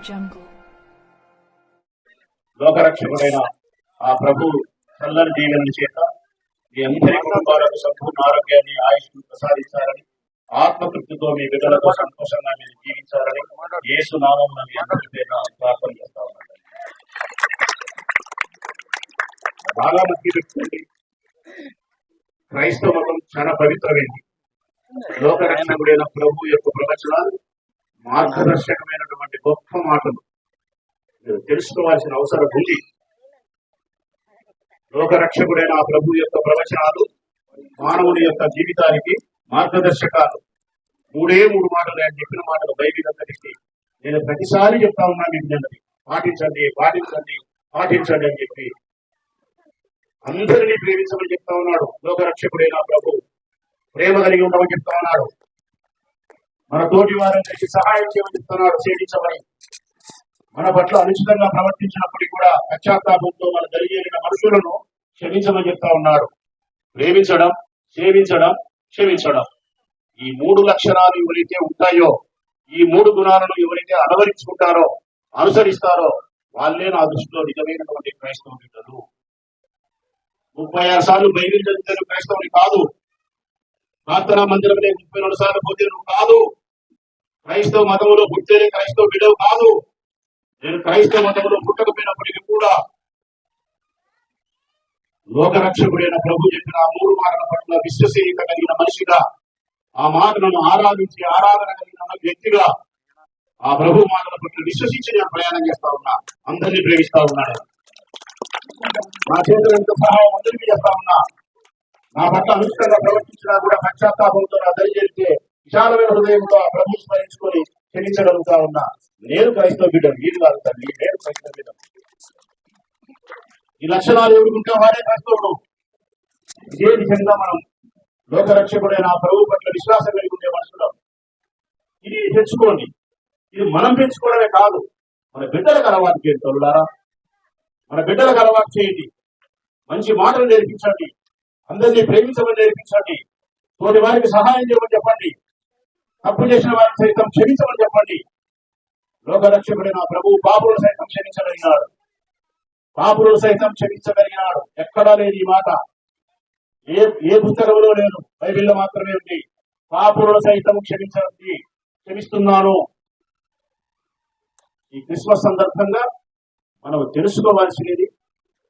Jungle. లోకరక్షకుడైన ఆ ప్రభు చల్లని దీవెన చేత మీ అందరి కుటుంబాలకు సంపూర్ణ ఆరోగ్యాన్ని ఆయుష్ను ప్రసాదించాలని ఆత్మతృప్తితో మీ బిడ్డలతో సంతోషంగా మీరు జీవించాలని యేసు నామం మీ అందరి పేరు ప్రార్థన చేస్తా ఉన్నాను బాగా మంచి క్రైస్తవ మతం చాలా పవిత్రమైంది లోకరక్షకుడైన ప్రభు యొక్క ప్రవచనాలు మార్గదర్శకమైనటువంటి గొప్ప మాటలు. మీరు తెలుసుకోవాల్సిన అవసరం ఉంది. లోకరక్షకుడైన ఆ ప్రభు యొక్క ప్రవచనాలు మానవుని యొక్క జీవితానికి మార్గదర్శకాలు. మూడే మూడు మాటలు నేను చెప్పిన మాటలు బైబిల్ అంతటికి నేను ప్రతిసారి చెప్తా ఉన్నా మీకు నేను పాటించండి పాటించండి పాటించండి అని చెప్పి. అందరినీ ప్రేమించమని చెప్తా ఉన్నాడు. లోకరక్షకుడైన ప్రభు. ప్రేమ కలిగి ఉండమని చెప్తా ఉన్నాడు. మన తోటి వారందరికీ సహాయం చేయమని సేవించమని మన పట్ల అనుచితంగా ప్రవర్తించినప్పటికీ కూడా పశ్చాత్తాపంతో మన జరిగిన మనుషులను క్షమించమని చెప్తా ఉన్నాడు ప్రేమించడం సేవించడం క్షమించడం. ఈ మూడు లక్షణాలు ఎవరైతే ఉంటాయో ఈ మూడు గుణాలను ఎవరైతే అలవరించుకుంటారో అనుసరిస్తారో వాళ్ళే నా దృష్టిలో నిజమైనటువంటి క్రైస్తవ బిడ్డలు ముప్పై ఆరు సార్లు బైబిల్ చదివితే క్రైస్తవుని కాదు. ప్రార్థనా మందిరంలో ముప్పై రెండు సార్లు పోతే కాదు. క్రైస్తవ మతంలో పుట్టేది క్రైస్తవ విడవ కాదు. నేను క్రైస్తవ మతంలో పుట్టకపోయినప్పటికీ కూడా లోకరక్షకుడైన ప్రభు చెప్పిన ఆ మూడు మాటల పట్ల విశ్వసనీయత కలిగిన మనిషిగా ఆ మాటలను ఆరాధించి ఆరాధన కలిగిన వ్యక్తిగా ఆ ప్రభు మాటల పట్ల విశ్వసించి నేను ప్రయాణం చేస్తా ఉన్నా. అందరినీ ప్రేమిస్తా ఉన్నాను నా చేతులు ఎంత సహాయం అందరికీ చేస్తా ఉన్నా. నా పట్ల అనుష్ఠంగా ప్రవర్తించినా కూడా పశ్చాత్తాపంతో నా దయచేస్తే విశాలమైన హృదయంతో ఆ ప్రభు స్మరించుకొని క్షమించగలుగుతా ఉన్నా. నేను క్రైస్తవ బిడ్డను వీరు కాదు తల్లి నేను క్రైస్తవ బిడ్డను. ఈ లక్షణాలు ఎవరుకుంటే వాడే క్రైస్తవుడు. ఇదే విధంగా మనం లోకరక్షకుడైన ఆ ప్రభు పట్ల విశ్వాసం కలిగి ఉండే మనుషులం. ఇది తెచ్చుకోండి. ఇది మనం పెంచుకోవడమే కాదు. మన బిడ్డలకు అలవాటు చేయండి తల్లులారా. మన బిడ్డలకు అలవాటు చేయండి. మంచి మాటలు నేర్పించండి. అందరినీ ప్రేమించమని నేర్పించండి. తోటి వారికి సహాయం చేయమని చెప్పండి. తప్పు చేసిన వారిని సైతం క్షమించమని చెప్పండి. లోకరక్షకుడైన ప్రభు పాపులను సైతం క్షమించగలిగినాడు. పాపులను సైతం క్షమించగలిగినాడు. ఎక్కడా లేదు ఈ మాట. ఏ ఏ పుస్తకంలో లేదు బైబిల్లో మాత్రమే ఉంది. పాపులను సైతం క్షమించండి. క్షమిస్తున్నాను. ఈ క్రిస్మస్ సందర్భంగా మనం తెలుసుకోవాల్సినది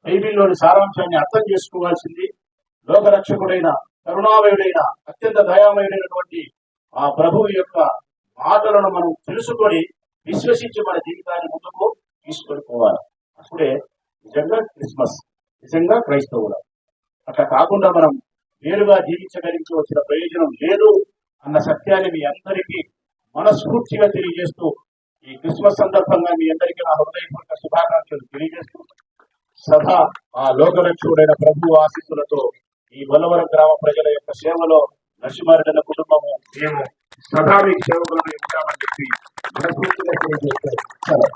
బైబిల్లోని సారాంశాన్ని అర్థం చేసుకోవాల్సింది లోకరక్షకుడైన కరుణామయుడైన అత్యంత దయామయుడైనటువంటి ఆ ప్రభువు యొక్క మాటలను మనం తెలుసుకొని విశ్వసించి మన జీవితాన్ని ముందుకు తీసుకొని పోవాలి. అప్పుడే నిజంగా క్రిస్మస్ నిజంగా క్రైస్తవుల. అట్లా కాకుండా మనం వేరుగా జీవించగలిగి వచ్చిన ప్రయోజనం లేదు అన్న సత్యాన్ని మీ అందరికీ మనస్ఫూర్తిగా తెలియజేస్తూ ఈ క్రిస్మస్ సందర్భంగా మీ అందరికీ నా హృదయపూర్వక శుభాకాంక్షలు తెలియజేస్తూ సదా ఆ లోకరక్షుడైన ప్రభు ఆశీస్సులతో ఈ బలవరం గ్రామ ప్రజల యొక్క సేవలో నరసింహారెడ్డి కుటుంబము. మేము సదా మీకు సేవకులను ఉంటామని చెప్పి మనస్ఫూర్తిగా తెలియజేస్తారు